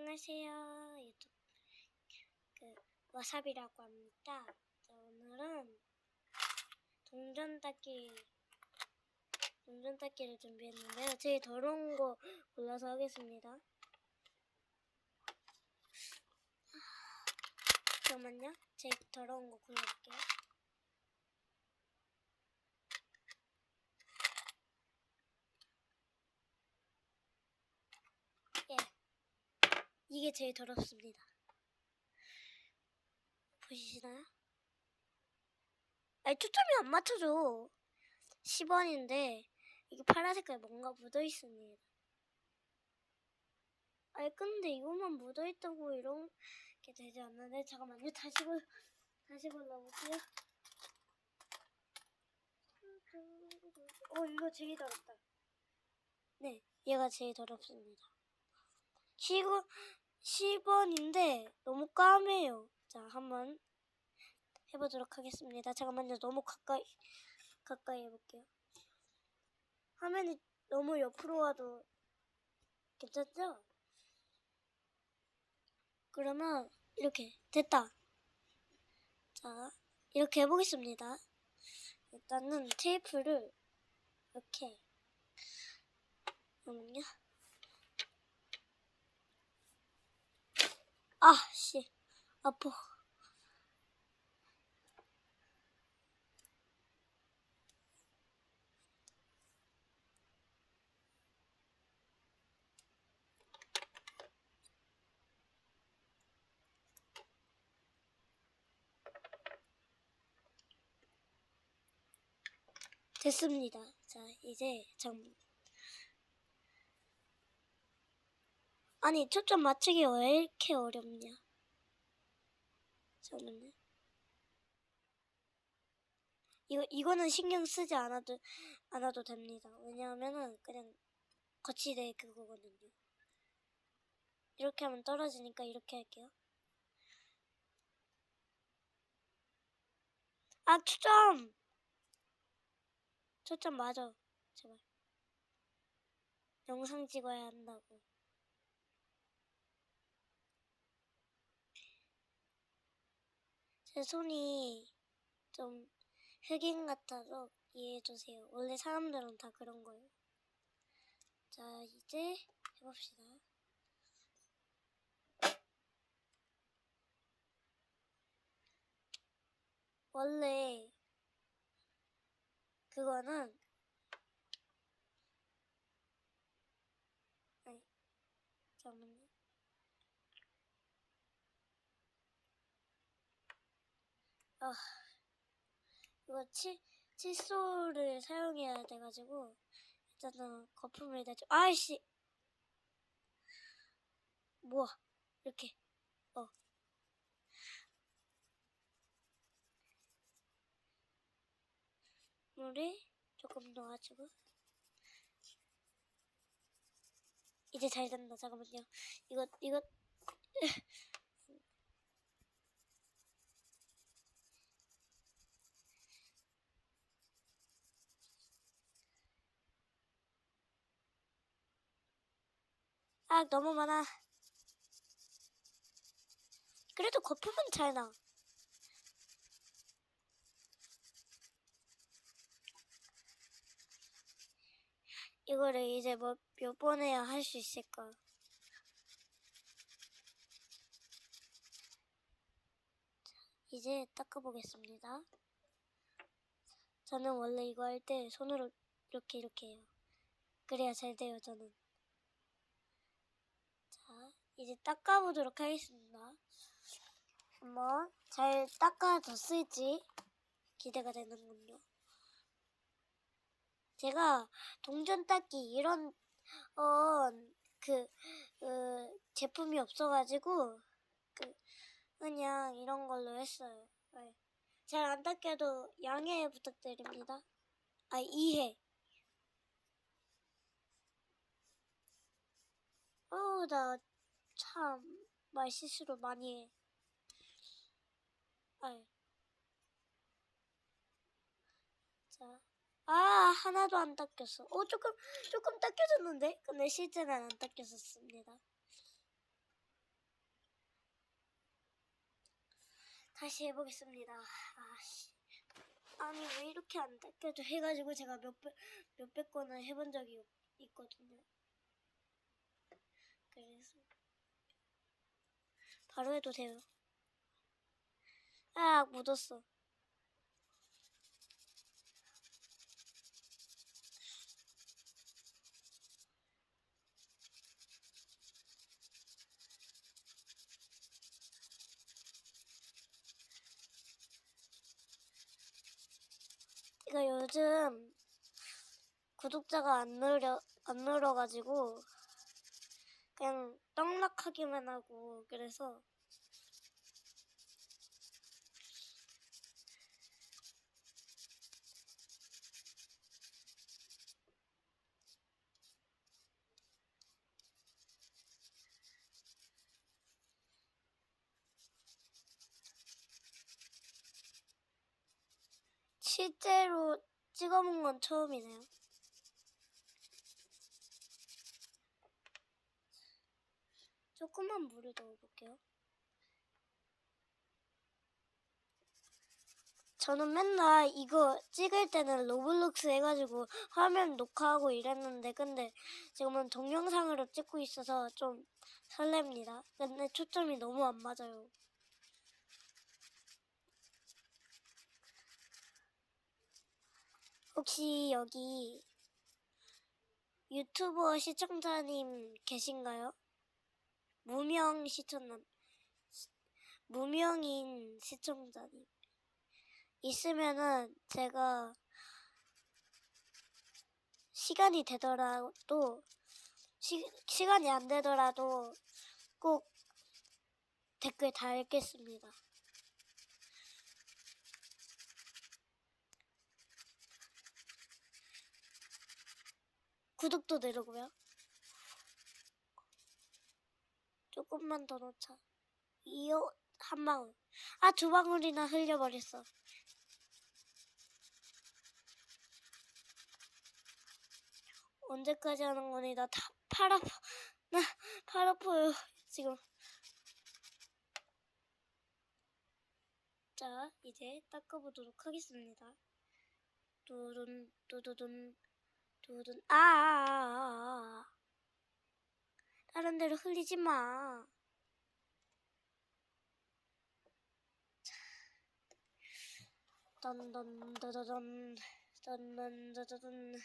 안녕하세요. 유튜브 그 와사비라고 합니다. 자, 오늘은 동전 닦기 동전 닦기를 준비했는데요. 제일 더러운 거 골라서 하겠습니다. 잠깐만요. 제일 더러운 거 골라볼게요. 예. 이게 제일 더럽습니다. 보이시나요? 아니, 초점이 안 맞춰져. 10원인데, 이게 파란 색깔 뭔가 묻어 있습니다. 아니, 근데 이것만 묻어 있다고 이런 게 되지 않는데, 잠깐만요. 다시 볼, 다시 골라볼게요. 어, 이거 제일 더럽다. 네, 얘가 제일 더럽습니다. 10원, 10원인데 너무 까매요. 자, 한번 해보도록 하겠습니다. 잠깐만요. 너무 가까이, 가까이 해볼게요. 화면이 너무 옆으로 와도 괜찮죠? 그러면 이렇게 됐다. 자, 이렇게 해보겠습니다. 일단은 테이프를 이렇게 잠깐만요. 아, 씨. 아파. 됐습니다. 자, 이제 참 아니, 초점 맞추기 왜 이렇게 어렵냐? 잠깐만요. 이거, 이거는 신경 쓰지 않아도, 않아도 됩니다. 왜냐하면은 그냥 거치대 그거거든요. 이렇게 하면 떨어지니까 이렇게 할게요. 아, 초점! 초점 맞아. 제발. 영상 찍어야 한다고. 제 손이 좀 흑인 같아서 이해해주세요. 원래 사람들은 다 그런 거예요. 자, 이제 해봅시다. 원래 그거는 아니, 잠깐만요. 아, 이거 치, 칫솔을 사용해야 돼가지고, 일단은 거품을 내줘. 아이씨! 뭐야, 이렇게, 어. 물이 조금 넣어가지고. 이제 잘 된다. 잠깐만요. 이거, 이거, 아, 너무 많아. 그래도 거품은 잘 나. 이거를 이제 뭐 몇 번 해야 할 수 있을까? 자, 이제 닦아보겠습니다. 저는 원래 이거 할 때 손으로 이렇게 이렇게 해요. 그래야 잘 돼요, 저는. 자, 이제 닦아보도록 하겠습니다. 한번 잘 닦아줬을지 기대가 되는군요. 제가 동전 닦기 이런 어 그 그, 제품이 없어가지고 그 그냥 이런 걸로 했어요. 네. 잘안 닦여도 양해 부탁드립니다. 아 이해. 어우 나 참 말 실수로 많이 해. 아이. 자. 아, 하나도 안 닦였어. 어, 조금, 조금 닦여졌는데? 근데 실제는 안 닦였었습니다. 다시 해보겠습니다. 아씨. 아니, 왜 이렇게 안 닦여져? 해가지고 제가 몇백, 몇백 건을 해본 적이 있거든요. 그래서. 바로 해도 돼요. 아 묻었어. 이거 요즘 구독자가 안 늘려 안 늘어가지고 그냥 떡락 하기만 하고 그래서 실제로 찍어본 건 처음이네요. 조금만 물을 넣어볼게요. 저는 맨날 이거 찍을 때는 로블록스 해가지고 화면 녹화하고 이랬는데 근데 지금은 동영상으로 찍고 있어서 좀 설렙니다. 근데 초점이 너무 안 맞아요. 혹시 여기 유튜버 시청자님 계신가요? 무명 시청남 무명인 시청자님 있으면은 제가 시간이 되더라도 시, 시간이 안 되더라도 꼭 댓글 달겠습니다. 구독도 누르고요. 조금만 더 넣자. 이어 한 방울. 아 두 방울이나 흘려버렸어. 언제까지 하는 거니? 나 다 팔 아파. 나팔 아파요. 지금. 자, 이제 닦아보도록 하겠습니다. 두둔, 두두둔, 두둔, 아, 아, 아, 아. 다른 데로 흘리지 마. 던던, 더더던, 던던, 더더던.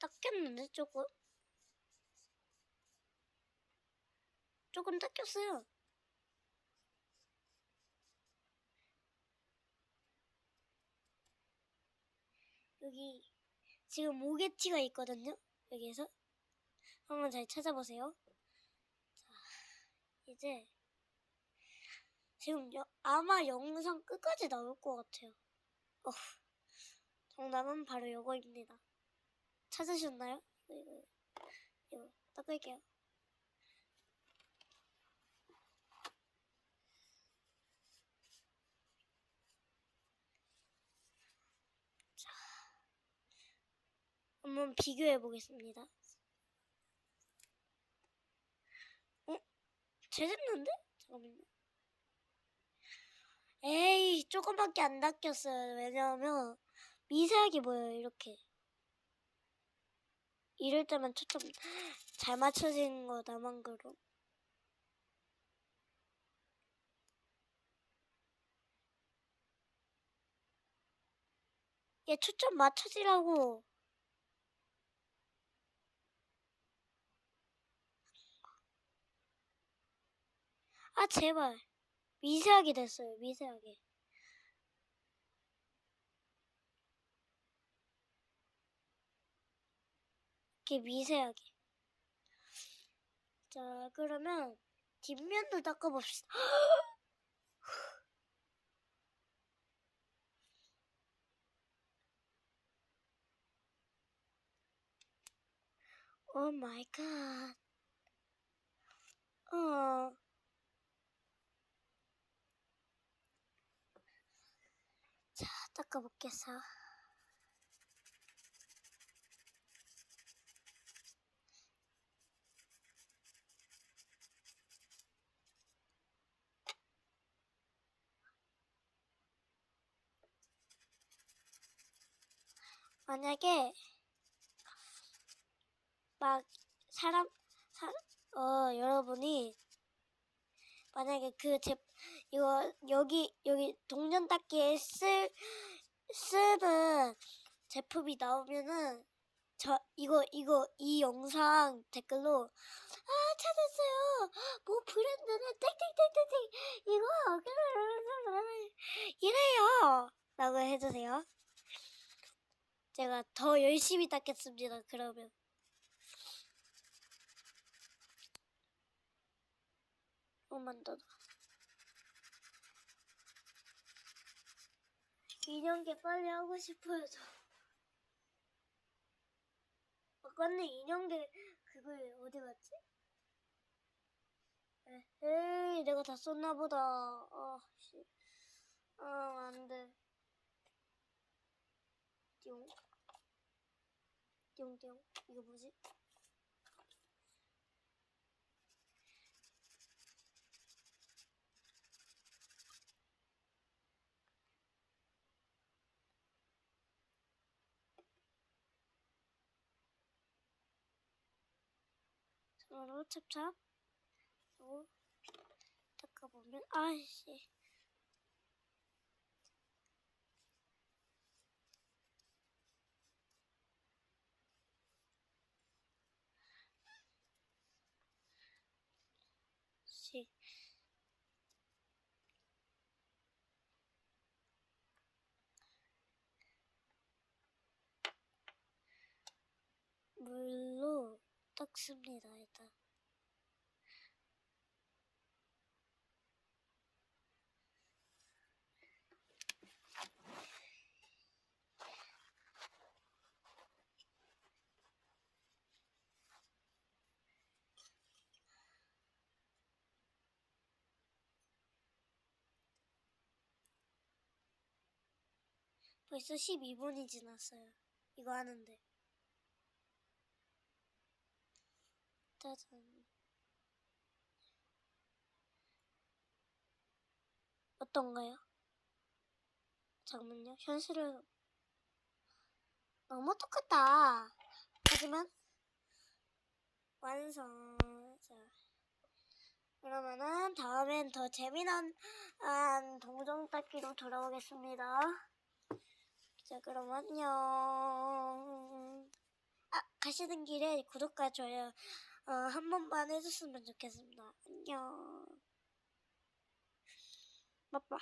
닦였는데 조금 조금 닦였어요. 여기 지금 모게티가 있거든요. 여기에서 한번 잘 찾아보세요. 자, 이제 지금 여- 아마 영상 끝까지 나올 것 같아요. 어, 정답은 바로 이거입니다. 찾으셨나요? 이거, 이거 닦을게요. 한번 비교해 보겠습니다. 어? 잘 됐는데? 잠깐만요. 에이, 조금밖에 안 닦였어요. 왜냐하면 미세하게 보여요, 이렇게. 이럴 때만 초점 잘 맞춰진 거 나만 그럼. 얘 초점 맞춰지라고. 아 제발. 미세하게 됐어요 미세하게. 이렇게 미세하게. 자 그러면 뒷면도 닦아봅시다. 오 마이 갓. 어. 닦아볼겠어. 만약에 막 사람 사, 어 여러분이 만약에 그 제 이거 여기 여기 동전 닦기에 쓸 쓰는 제품이 나오면은 저 이거 이거 이 영상 댓글로 아 찾았어요. 뭐 브랜드는 땡땡땡땡땡. 이거 이래요. 라고 해주세요. 제가 더 열심히 닦겠습니다 그러면 조금만 더 인형계 빨리 하고 싶어요 저 아까는 인형계 그거 어디 갔지? 에이 내가 다 썼나 보다 아 씨. 아 안돼 띠용 띠용띠용 이거 뭐지? 서로 찹찹 하고 닦아보 닦습니다 일단 벌써 12분이 지났어요. 이거 하는데. 짜잔. 어떤가요? 잠깐만요. 현실을 너무 똑같다. 하지만 완성. 자. 그러면은 다음엔 더 재미난 한 동정 닦기로 돌아오겠습니다. 자, 그럼 안녕. 아, 가시는 길에 구독과 좋아요 어, 한 번만 해줬으면 좋겠습니다. 안녕. 빠빠.